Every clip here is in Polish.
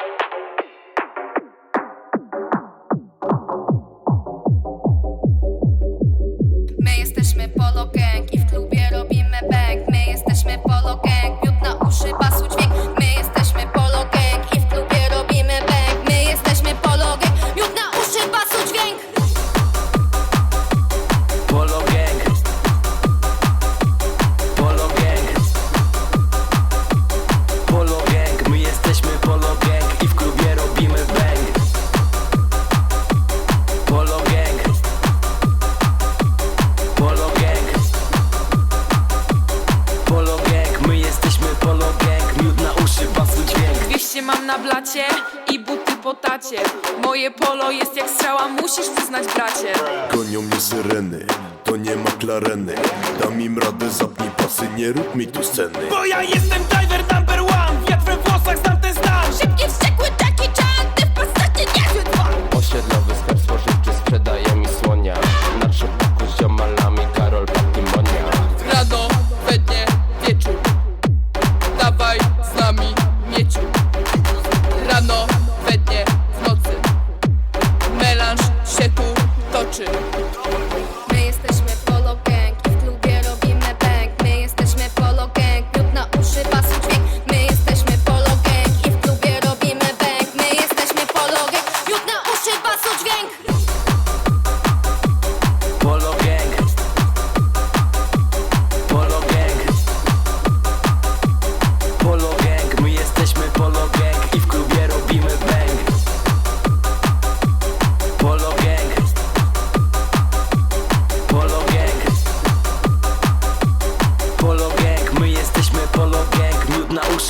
Bye. Polo Gang Miód na uszy, basu dźwięk. 200 mam na blacie i buty po tacie. Moje polo jest jak strzała, musisz przyznać bracie. Gonią mnie syreny, to nie ma klareny. Dam im radę, zapnij pasy, nie rób mi tu sceny. Bo ja jestem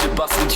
Trzeba sobie